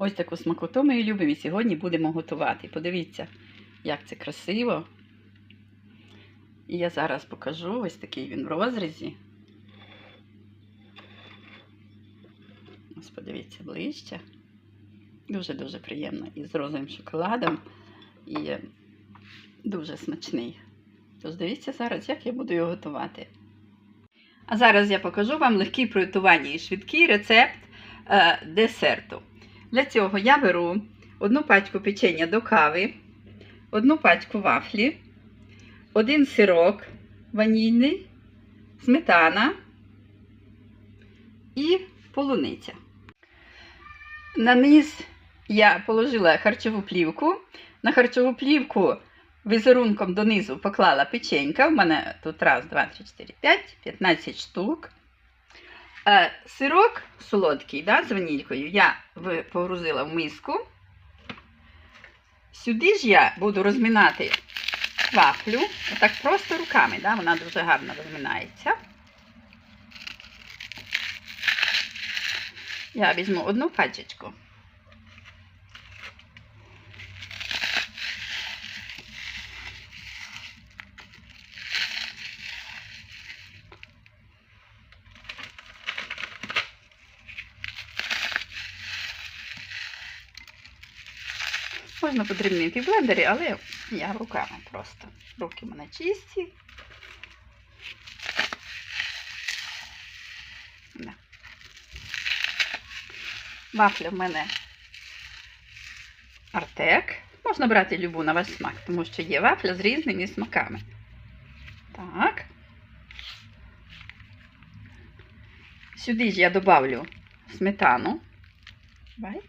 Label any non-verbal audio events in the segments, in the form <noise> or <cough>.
Ось таку смакоту ми любимо і сьогодні будемо готувати. Подивіться, як це красиво. І я зараз покажу ось такий він в розрізі. Ось подивіться ближче. Дуже-дуже приємно. І з розовим шоколадом. І дуже смачний. Тож дивіться зараз, як я буду його готувати. А зараз я покажу вам легкий в приготуванні і швидкий рецепт е, десерту. Для цього я беру одну пачку печення до кави, одну пачку вафлі, один сирок ванільний, сметана і полуниця. На низ я положила харчову плівку. На харчову плівку візерунком донизу поклала печенька. У мене тут раз, два, три, чотири, п'ять, 15 штук. Е, Сирок солодкий да, з ванількою я погрузила в миску. Сюди ж я буду розмінати вафлю. Отак просто руками, да, вона дуже гарно розминається. Я візьму одну пачечку. Можна подрібнити в блендері, але я руками просто. Руки в мене чисті. Да. Вафля в мене артек. Можна брати любу на ваш смак, тому що є вафля з різними смаками. Так. Сюди ж я добавлю сметану. Бай.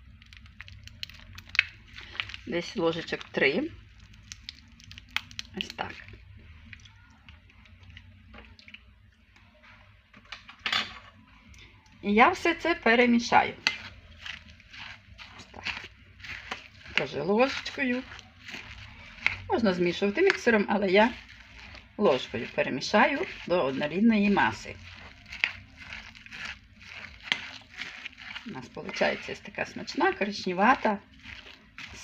Десь ложечок 3. Ось так. І я все це перемішаю. Ось так. Теж ложечкою. Можна змішувати міксером, але я ложкою перемішаю до однорідної маси. У нас виходить така смачна, коричневата,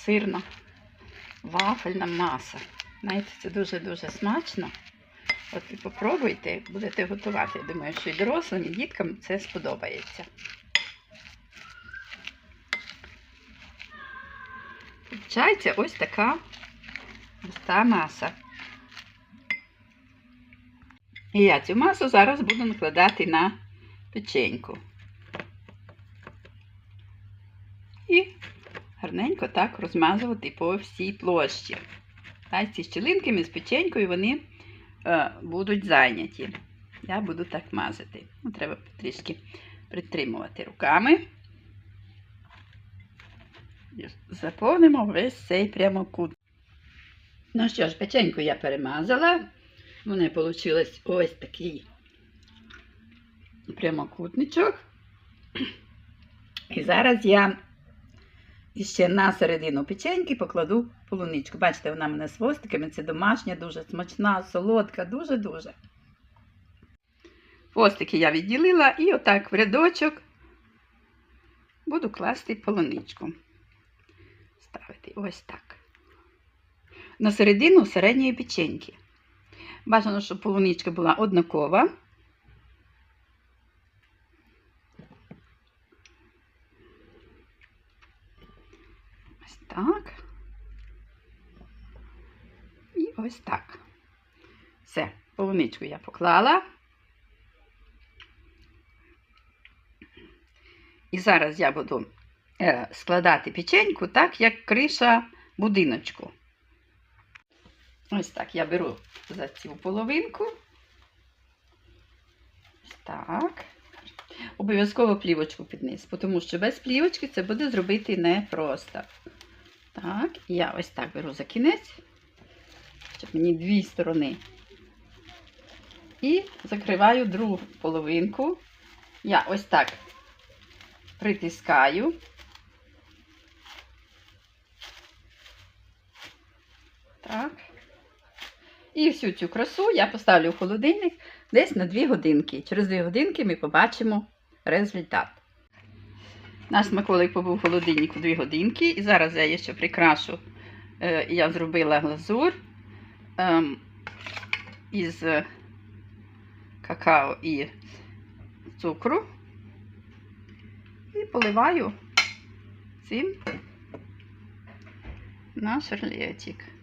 сирна, вафельна маса. Знаєте, це дуже-дуже смачно. От і попробуйте, будете готувати. Я думаю, що і дорослим, і діткам це сподобається. Получається ось така густа маса. І я цю масу зараз буду накладати на печеньку. І гарненько так розмазувати по всій площі. Та ці щілинки з печенькою вони е, будуть зайняті. Я буду так мазати. Ну, треба трішки притримувати руками. Заповнимо весь цей прямокут. Ну що ж, печеньку я перемазала. У мене вийшло ось такий прямокутничок. І зараз я ще на середину печеньки покладу полуничку. Бачите, вона в мене з хвостиками, це домашня, дуже смачна, солодка, дуже-дуже. Хвостики я відділила і отак в рядочок буду класти полуничку. Ставити ось так. На середину середньої печеньки. Бажано, щоб полуничка була однакова. Ось так. І ось так. Все, полуничку я поклала. І зараз я буду е, складати печеньку так, як криша будиночку. Ось так я беру за цю половинку. Так. Обов'язково плівочку під низ, тому що без плівочки це буде зробити непросто. Так, я ось так беру за кінець, щоб мені дві сторони. І закриваю другу половинку. Я ось так притискаю. Так. І всю цю красу я поставлю в холодильник десь на 2 годинки. Через 2 годинки ми побачимо результат. Наш смаколик побув в холодильнику 2 годинки. І зараз я її ще прикрашу. Е, Я зробила глазур ем, із какао і цукру. І поливаю цим наш рулетик.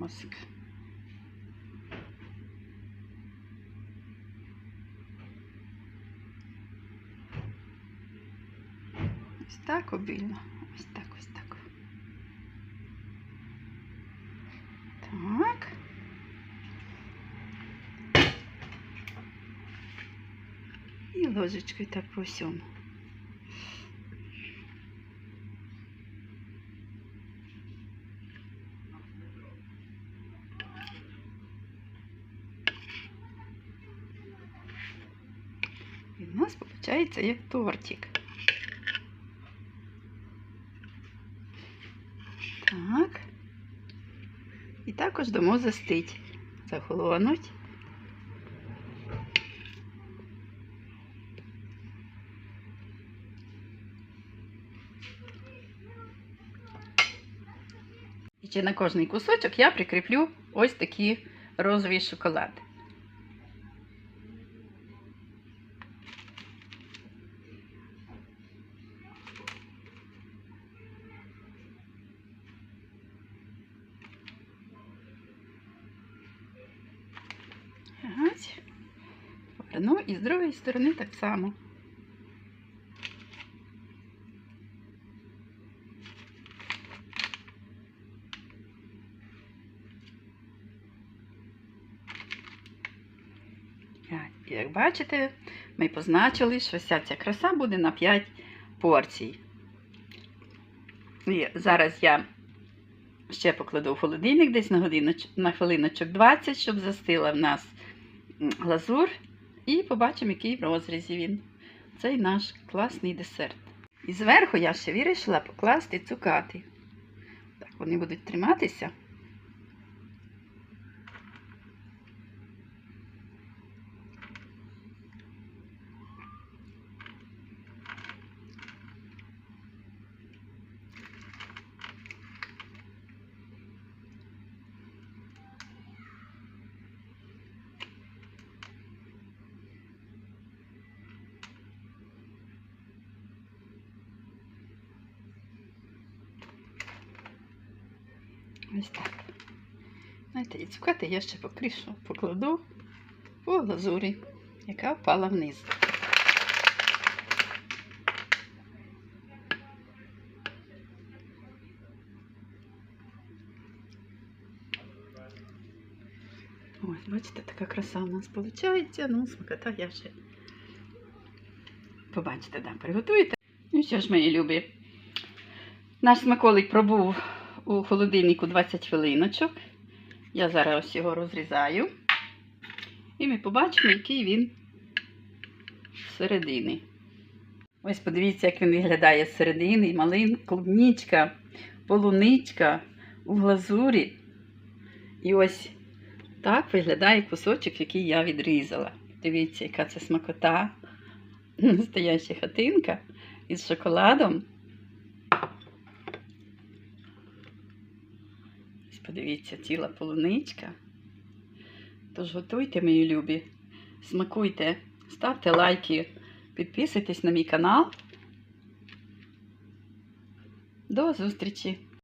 Так. Ось так обильно. Ось так, ось так. Так. І ложечкою так по всьому. І в нас виходить як тортик. Так. І також дамо застить, захолонуть. І ще на кожний кусочок я прикріплю ось такі розові шоколади. Ось. Поверну і з другої сторони так само. Як бачите, ми позначили, що вся ця краса буде на 5 порцій. І зараз я ще покладу в холодильник десь на годиноч... на хвилиночок 20, щоб застила в нас глазур. І побачимо, який в розрізі він. Цей наш класний десерт. І зверху я ще вирішила покласти цукати. Так, вони будуть триматися. Ось так. Знаєте, і цукати я ще покришу, покладу по глазурі, яка впала вниз. Ось, бачите, така краса у нас виходить. Ну, смакота я ще побачите, да, приготуєте. Ну що ж, мої любі, наш смаколик пробув у холодильнику 20 хвилиночок. Я зараз ось його розрізаю. І ми побачимо, який він зсередини. Ось подивіться, як він виглядає зсередини. Малин, клубничка, полуничка у глазурі. І ось так виглядає кусочок, який я відрізала. Дивіться, яка це смакота. <laughs> Настояща хатинка із шоколадом. Подивіться, ціла полуничка. Тож готуйте, мої любі, смакуйте, ставте лайки, підписуйтесь на мій канал. До зустрічі!